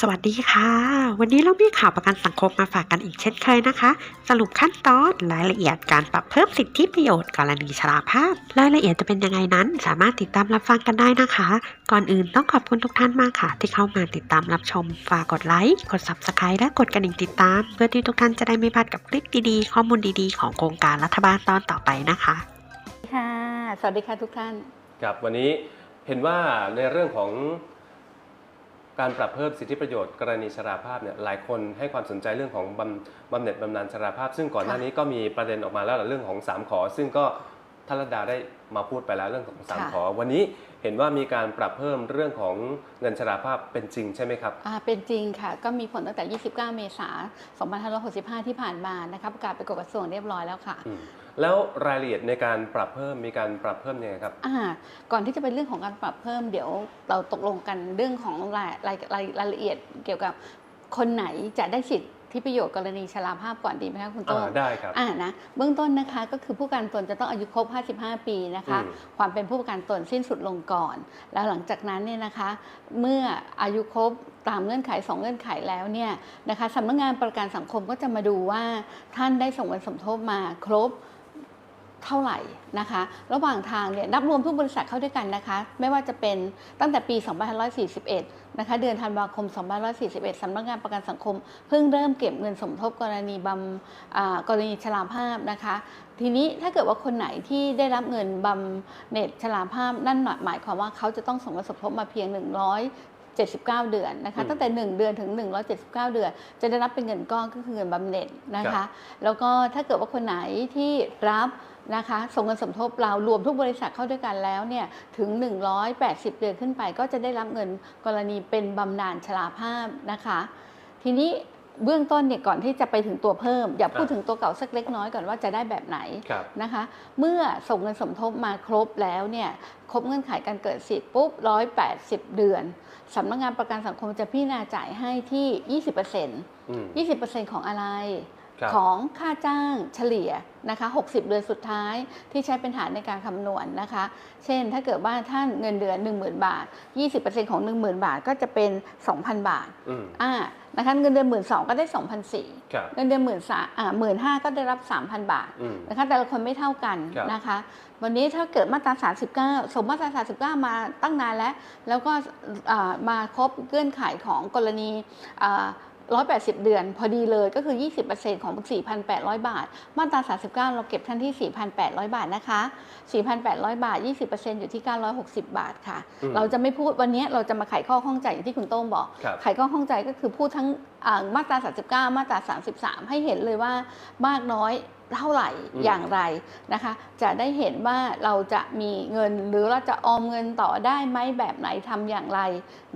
สวัสดีค่ะ วันนี้เรามีข่าวประกันสังคมมาฝากกันอีกเช่นเคยนะคะ สรุปขั้นตอนรายละเอียดการปรับเพิ่มสิทธิประโยชน์กรณีชราภาพ รายละเอียดจะเป็นยังไงนั้น สามารถติดตามรับฟังกันได้นะคะ ก่อนอื่นต้องขอบคุณทุกท่านมากค่ะ ที่เข้ามาติดตามรับชม ฝากกดไลค์กด subscribe และกดกระดิ่งติดตาม เพื่อที่ทุกท่านจะได้ไม่พลาดกับคลิปดีๆ ข้อมูลดีๆ ของโครงการรัฐบาลตอนต่อไปนะคะค่ะ สวัสดีค่ะทุกท่านครับวันนี้เห็นว่าในเรื่องของ การปรับเพิ่มสิทธิประโยชน์กรณีชราภาพเนี่ยหลายคนให้ความสนใจเรื่องของบำบำเหน็จบำนาญชราภาพ ซึ่งก่อนหน้านี้ก็มีประเด็นออกมาแล้วเรื่องของ 3 ขอ ซึ่งก็ท่านรัตดาได้มาพูดไปแล้วเรื่องของค่ะ3ขอ วันนี้ เห็นว่ามีการปรับเพิ่มเรื่องของเงินชราภาพเป็นจริงใช่ไหมครับ อ่าเป็นจริงค่ะ ก็มีผลตั้งแต่ 29 เมษายน 2565 ที่ผ่านมานะคะประกาศไปกฎกระทรวงเรียบร้อยแล้วค่ะอืมแล้วรายละเอียดในการปรับเพิ่มมีการปรับเพิ่มยังไงครับ อ่า ก่อนที่จะเป็นเรื่องของการปรับเพิ่มเดี๋ยวเราตกลงกันเรื่องของรายรายรายรายละเอียดเกี่ยวกับคนไหนจะได้สิทธิ ประโยชน์กรณีชราภาพก่อนดีไหมคะคุณโต้งอ่าได้ครับอ่านะเบื้องต้นนะคะก็คือผู้ประกันตนจะต้องอายุครบ 55 ปีนะคะอืมความเป็นผู้ประกันตนสิ้นสุดลงก่อน แล้วหลังจากนั้นเนี่ยนะคะ เมื่ออายุครบตามเงื่อนไข 2 เงื่อนไขแล้วเนี่ยนะคะสำนักงานประกันสังคมก็จะมาดูว่าท่านได้ส่งเงินสมทบมาครบ เท่าไหร่นะคะ ระหว่างทางเนี่ยนับรวมทุกบริษัทเข้าด้วยกันนะคะ ไม่ว่าจะเป็นตั้งแต่ปี 2541 นะคะ เดือนธันวาคม 2541 สำนักงานประกันสังคม เพิ่งเริ่มเก็บเงินสมทบกรณีบำอ่ากรณีชราภาพนะคะ ทีนี้ถ้าเกิดว่าคนไหนที่ได้รับเงินบำเหน็จชราภาพนั่นหมายความว่าเขาจะต้องส่งเงินสมทบมาเพียง 100 79 เดือนนะคะอืมตั้งแต่ 1 เดือนถึง 179 เดือน จะได้รับเป็นเงินก้อนก็คือเงินบำเหน็จนะครัคะบแล้วก็ถ้าเกิดว่าคนไหนที่รับ นะคะส่งเงินสมทบเรารวมทุกบริษัทเข้าด้วยกันแล้วเนี่ยถึง 180 เดือนขึ้นไป ก็จะได้รับเงินกรณีเป็นบำนาญชราภาพนะคะ ทีนี้เบื้องต้นเนี่ยก่อนที่จะไปถึงตัวเพิ่ม อย่าพูดครับถึงตัวเก่าสักเล็กน้อยก่อนว่าจะได้แบบไหนครับนะคะ เมื่อส่งเงินสมทบมาครบแล้วเนี่ยครบเงื่อนไขการเกิดสิทธิ์ปุ๊บ180เดือนสำนักงานประกันสังคมจะพิจารณาจ่ายให้ที่20%อืม20%ของอะไรครับ ของค่าจ้างเฉลี่ยนะคะ60 เดือนสุดท้ายที่ใช้เป็นฐานในการคำนวณนะคะ เช่นถ้าเกิดว่าท่านเงินเดือน 10,000 บาท 20%ของ 10,000 บาทก็จะเป็น 2,000 บาทอืมอ่านะคะเงินเดือน1 2 0 0ก็ได้2,400ครับเงินเดือนหมื่นสาอ่าหมื่นห้าก็ได้รับ3,000บาทอืมนะคะแต่ละคนไม่เท่ากันครับนะคะ วันนี้ถ้าเกิดมาตรา39สมมาตรา39มาตั้งนานแล้ว แล้วก็อ่ามาครบเงื่อนไขของกรณีอ่า 180 เดือน พอดีเลยก็คือ 20%ของ 4,800 บาท มาตรา 39 เราเก็บท่านที่ 4,800 บาทนะคะ 4,800 บาท 20%อยู่ที่ 960 บาทค่ะอืมเราจะไม่พูดวันนี้เราจะมาไขข้อข้องใจอย่างที่คุณโต้งบอกครับไขข้อข้องใจก็คือพูดทั้งอ่ามาตรา 39 มาตรา 33 ให้เห็นเลยว่ามากน้อยเท่าไหร่อืมอย่างไรนะคะ จะได้เห็นว่าเราจะมีเงินหรือเราจะออมเงินต่อได้ไหมแบบไหนทำอย่างไร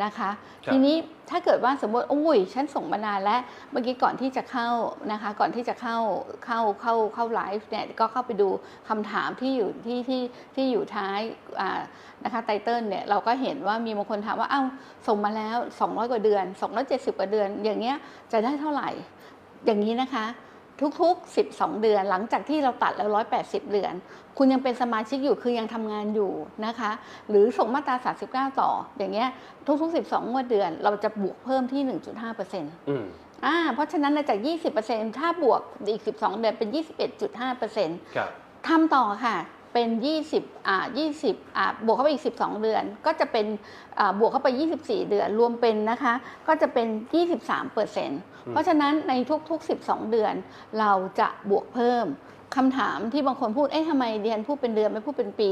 นะคะครับทีนี้ถ้าเกิดว่าสมมติอุ้ยฉันส่งมานานแล้วเมื่อกี้ก่อนที่จะเข้านะคะ ก่อนที่จะเข้าเข้าเข้าเข้าไลฟ์เนี่ยก็เข้าไปดูคำถามที่อยู่ที่ที่ที่อยู่ท้ายอ่า นะคะไตเติลเนี่ยเราก็เห็นว่ามีบางคนถามว่าเอ้าส่งมาแล้ว 200 กว่าเดือน 270 กว่าเดือน อย่างเงี้ยจะได้เท่าไหร่ อย่างนี้นะคะ ทุกๆ 12 เดือน หลังจากที่เราตัดแล้ว 180 เดือน คุณยังเป็นสมาชิกอยู่คือยังทำงานอยู่นะคะ หรือส่งมาตรา 39 ต่อ อย่างเงี้ยทุก ๆ 12 งวดเดือน เราจะบวกเพิ่มที่ 1.5%อืมอ่าเพราะฉะนั้นจาก 20%ถ้าบวกอีก 12 เดือนเป็น 21.5%ครับทำต่อค่ะ เป็น 20อ่า20อ่าบวกเข้าไปอีก 12 เดือน ก็จะเป็นอ่าบวกเข้าไป 24 เดือน รวมเป็นนะคะ ก็จะเป็น 23เปอร์เซ็นต์เพราะฉะนั้นในทุกๆ 12 เดือน เราจะบวกเพิ่ม คำถามที่บางคนพูด เอ๊ะทำไมเรียนพูดเป็นเดือนไม่พูดเป็นปี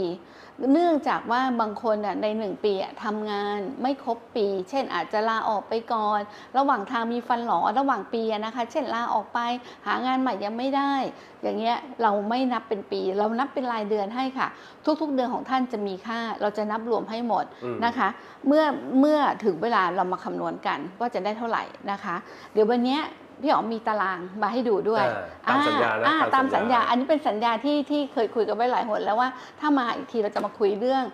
เนื่องจากว่าบางคนน่ะในหนึ่งปีอะทำงานไม่ครบปี เช่นอาจจะลาออกไปก่อน ระหว่างทางมีฟันหลอระหว่างปีอะนะคะ เช่นลาออกไปหางานใหม่ยังไม่ได้ อย่างเงี้ยเราไม่นับเป็นปี เรานับเป็นรายเดือนให้ค่ะ ทุกๆเดือนของท่านจะมีค่า เราจะนับรวมให้หมดอืมนะคะ เมื่อเมื่อถึงเวลาเรามาคำนวณกันว่าจะได้เท่าไหร่นะคะ เดี๋ยววันเนี้ย พี่อ๋อมมีตารางมาให้ดูด้วยอ่าตามสัญญานะอ่ตาตามมสัสัญญญาญา อันนี้เป็นสัญญาที่ที่เคยคุยกันไว้หลายหนแล้วว่าถ้ามาอีกทีเราจะมาคุยเรื่อง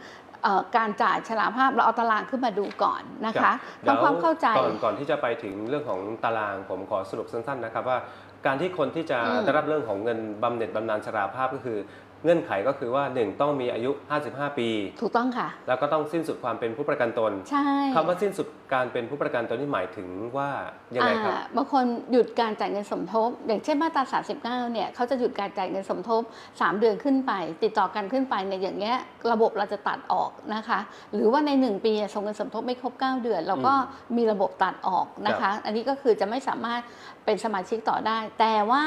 เออการจ่ายชราภาพเราเอาตารางขึ้นมาดูก่อนนะครัคะบทำความเข้าใจก่อนก่อนที่จะไปถึงเรื่องของตารางผมขอสรุปสั้นๆนะครับว่า การที่คนที่จะอืมได้รับเรื่องของเงินบำเหน็จบำนาญชราภาพก็คือ เงื่อนไขก็คือว่า 1 ต้องมีอายุ 55 ปี ถูกต้องค่ะ แล้วก็ต้องสิ้นสุดความเป็นผู้ประกันตน ใช่คำว่าสิ้นสุดการเป็นผู้ประกันตนนี่หมายถึงว่ายังไงครับอ่าบางคนหยุดการจ่ายเงินสมทบ อย่างเช่นมาตรา 39 เนี่ยเขาจะหยุดการจ่ายเงินสมทบ 3 เดือนขึ้นไป ติดต่อกันขึ้นไปในยอย่างเงี้ยระบบเราจะตัดออกนะคะ หรือว่าใน 1 ปีอะส่งเงินสมทบไม่ครบ 9 เดือน เราก็มีระบบตัดออกนะคะ อันนี้ก็คือจะไม่สามารถเป็นสมาชิกต่อได้ แต่ว่า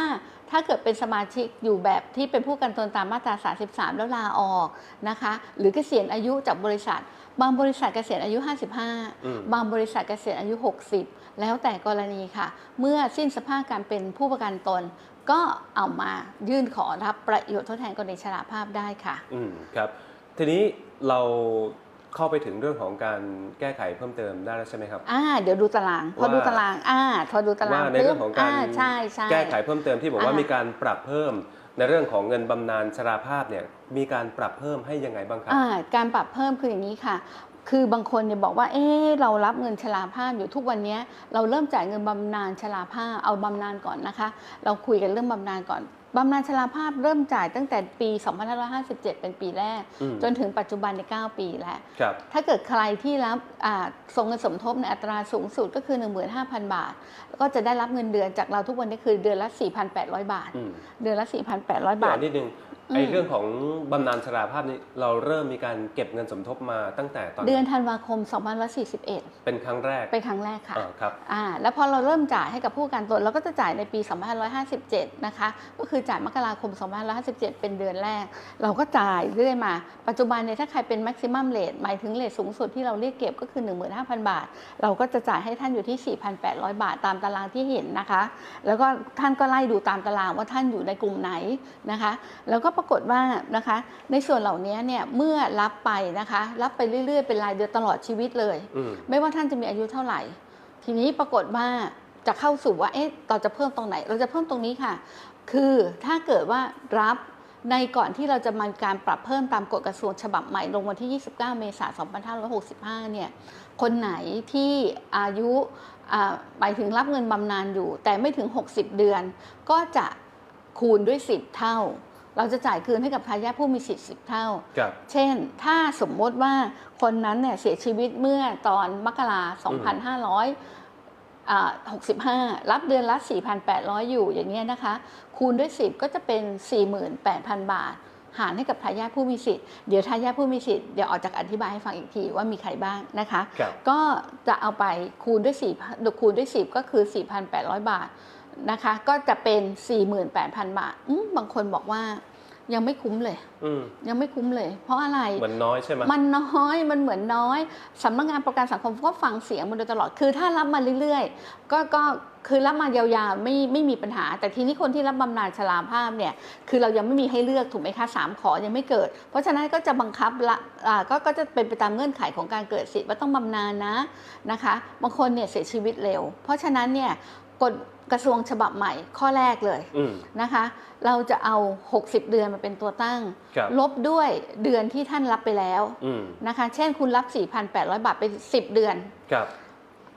ถ้าเกิดเป็นสมาชิกอยู่แบบที่เป็นผู้ประกันตนตามมาตรา 33 แล้วลาออกนะคะ หรือเกษียณอายุจากบริษัท บางบริษัทเกษียณอายุ 55อืมบางบริษัทเกษียณอายุ 60 แล้วแต่กรณีค่ะ เมื่อสิ้นสภาพการเป็นผู้ประกันตนก็เอามายื่นขอรับประโยชน์ทดแทนกรณีชราภาพได้ค่ะ อืมครับ ทีนี้เรา เข้าไปถึงเรื่องของการแก้ไขเพิ่มเติมได้แล้วใช่ไหมครับ อ่า เดี๋ยวดูตาราง พอว่าดูตาราง อ่า พอดูตารางว่าในเรื่องของการาใช่ใช่แก้ไขเพิ่มเติมที่บอกว่าอ่ามีมีการปรับเพิ่มในเรื่องของเงินบำนาญชราภาพเนี่ยมีการปรับเพิ่มให้ยังไงบ้างครับอ่าการปรับเพิ่มคืออย่างนี้ค่ะ คือบางคนเนี่ยบอกว่า เอ๊ะเรารับเงินชราภาพอยู่ทุกวันเนี้ยเราเริ่มจ่ายเงินบำนาญชราภาพเอาบำนาญก่อนนะคะ เราคุยกันเรื่องบำนาญก่อนบำนาญชราภาพเริ่มจ่ายตั้งแต่ปี 2557 เป็นปีแรกอืมจนถึงปัจจุบันใน 9 ปีแล้วครับถ้าเกิดใครที่รับอ่าส่งเงินสมทบในอัตราสูงสุดก็คือ 15,000 บาท ก็จะได้รับเงินเดือนจากเราทุกวันนี้คือเดือนละ 4,800 บาทอืมเดือนละ 4,800เดี๋บายวทนิดนึงอืม ไอ้เรื่องของบำนาญชราภาพนี้เราเริ่มมีการเก็บเงินสมทบมาตั้งแต่ตอนเดือนธันวาคม 2541 เป็นครั้งแรก เป็นครั้งแรกค่ะอ่าครับอ่าแล้วพอเราเริ่มจ่ายให้กับผู้ประกันตนเราก็จะจ่ายในปี 2557 นะคะ ก็คือจ่ายมกราคม 2557 เป็นเดือนแรก เราก็จ่ายเรื่อยมา ปัจจุบันเนี่ยถ้าใครเป็น maximum rate หมายถึงเลทสูงสุดที่เราเรียกเก็บก็คือ 15,000 บาท เราก็จะจ่ายให้ท่านอยู่ที่ 4,800 บาทตามตารางที่เห็นนะคะ แล้วก็ท่านก็ไล่ดูตามตารางว่าท่านอยู่ในกลุ่มไหนนะคะ แล้วก็ปรากฏว่านะคะ ในส่วนเหล่านี้เนี่ยเมื่อรับไปนะคะ รับไปเรื่อยๆ เป็นรายเดือนตลอดชีวิตเลยอืมไม่ว่าท่านจะมีอายุเท่าไหร่ ทีนี้ปรากฏว่าจะเข้าสู่ว่าเอ๊ะเราจะเพิ่มตรงไหน เราจะเพิ่มตรงนี้ค่ะ คือถ้าเกิดว่ารับในก่อนที่เราจะมาการปรับเพิ่มตามกฎกระทรวงฉบับใหม่ลงวันที่ 29 เมษายน 2565 เนี่ย คนไหนที่อายุอ่าหมายถึงรับเงินบำนาญอยู่ แต่ไม่ถึง 60 เดือน ก็จะคูณด้วย 10 เท่า เราจะจ่ายคืนให้กับทายาทผู้มีสิทธิ์10เท่า ครับ เช่น ถ้าสมมติว่าคนนั้นเนี่ยเสียชีวิตเมื่อตอนมกรา2565 รับเดือนละ 4,800 อยู่อย่างเงี้ยนะคะ คูณด้วย 10 ก็จะเป็น 48,000 บาท หารให้กับทายาทผู้มีสิทธิ์ เดี๋ยวทายาทผู้มีสิทธิ์ เดี๋ยวออกจากอธิบายให้ฟังอีกทีว่ามีใครบ้างนะคะ ครับ ก็จะเอาไปคูณด้วย4คูณด้วย 10 ก็คือ 4,800 บาท นะคะ ก็จะเป็น 48,000 บาทอืมบางคนบอกว่ายังไม่คุ้มเลยอืมยังไม่คุ้มเลย เพราะอะไรเหมือนน้อยใช่ไหมมันน้อยมันเหมือนน้อยสำนักงานประกันสังคมก็ฟังเสียงมาโดยตลอดคือถ้ารับมาเรื่อยๆ ก็ก็คือรับมายาวๆไม่ไม่มีปัญหา แต่ทีนี้คนที่รับบำนาญชราภาพเนี่ยคือเรายังไม่มีให้เลือกถูกไหมคะสามขอยังไม่เกิด เพราะฉะนั้นก็จะบังคับละอ่าก็ก็จะเป็นไปตามเงื่อนไขของการเกิดสิทธิ์ว่าต้องบำนาญนะนะคะ บางคนเนี่ยเสียชีวิตเร็ว เพราะฉะนั้นเนี่ยกฎ กระทรวงฉบับใหม่ข้อแรกเลยอืมนะคะ เราจะเอา 60 เดือนมาเป็นตัวตั้งครับลบด้วยเดือนที่ท่านรับไปแล้วอืมนะคะ เช่นคุณรับ 4,800 บาทไป 10 เดือนครับ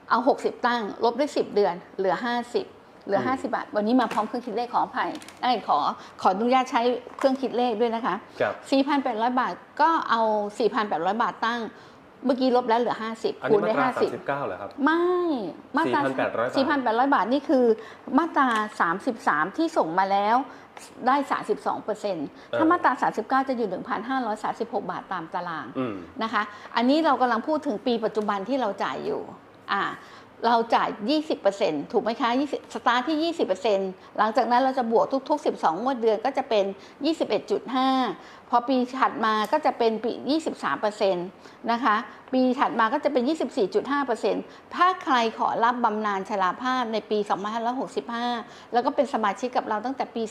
เอา 60 ตั้ง ลบด้วย 10 เดือน เหลือ 50 เหลืออืม50 บาท วันนี้มาพร้อมเครื่องคิดเลขขออภัยไอ้ยขอขออนุญาตใช้เครื่องคิดเลขด้วยนะคะครับ4,800 บาทก็เอา 4,800 บาทตั้ง เมื่อกี้ลบแล้วเหลือ 50อันคูนี้ณมาด้วยตรา50 39เหรอครับ ไม่ มาตรา4,800บาท4,800 บาท นี่คือมาตรา 33 ที่ส่งมาแล้วได้ 32เปอร์เซ็นต์ถ้ามาตรา 39 จะอยู่ 1,536 บาทตามตารางอืมนะคะ อันนี้เรากำลังพูดถึงปีปัจจุบันที่เราจ่ายอยู่อ่า เราจ่าย 20%ถูกไหมคะ20สตาร์ทที่ 20%หลังจากนั้นเราจะบวกทุก ๆ 12 งวดเดือนก็จะเป็น 21.5 พอปีถัดมาก็จะเป็นปี 23%นะคะ ปีถัดมาก็จะเป็น 24.5%ถ้าใครขอรับบำนาญชราภาพในปี 2565 แล้วก็เป็นสมาชิกกับเราตั้งแต่ปี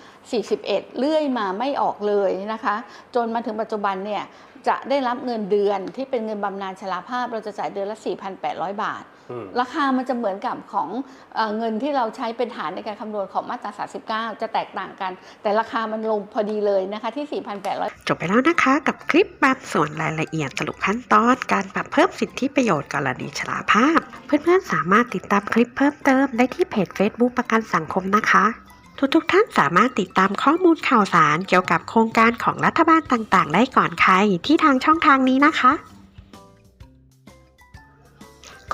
2541เลื่อยมาไม่ออกเลยนะคะ จนมาถึงปัจจุบันเนี่ย จะได้รับเงินเดือนที่เป็นเงินบำนาญชราภาพ เราจะจ่ายเดือนละ 4,800 บาทอืมราคามันจะเหมือนกับของเออเงินที่เราใช้เป็นฐานในการคำนวณของมาตรา 39 จะแตกต่างกัน แต่ราคามันลงพอดีเลยนะคะที่ 4,800 จบไปแล้วนะคะกับคลิปบางส่วนรายละเอียดสรุปขั้นตอนการปรับเพิ่มสิทธิประโยชน์กรณีชราภาพ เพื่อนๆสามารถติดตามคลิปเพิ่มเติมได้ที่เพจ Facebook ประกันสังคมนะคะ ทุกๆท่านสามารถติดตามข้อมูลข่าวสารเกี่ยวกับโครงการของรัฐบาลต่างๆ ได้ก่อนใครที่ทางช่องทางนี้นะคะ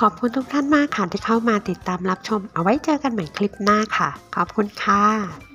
ขอบคุณทุกท่านมากค่ะที่เข้ามาติดตามรับชม เอาไว้เจอกันใหม่คลิปหน้าค่ะ ขอบคุณค่ะ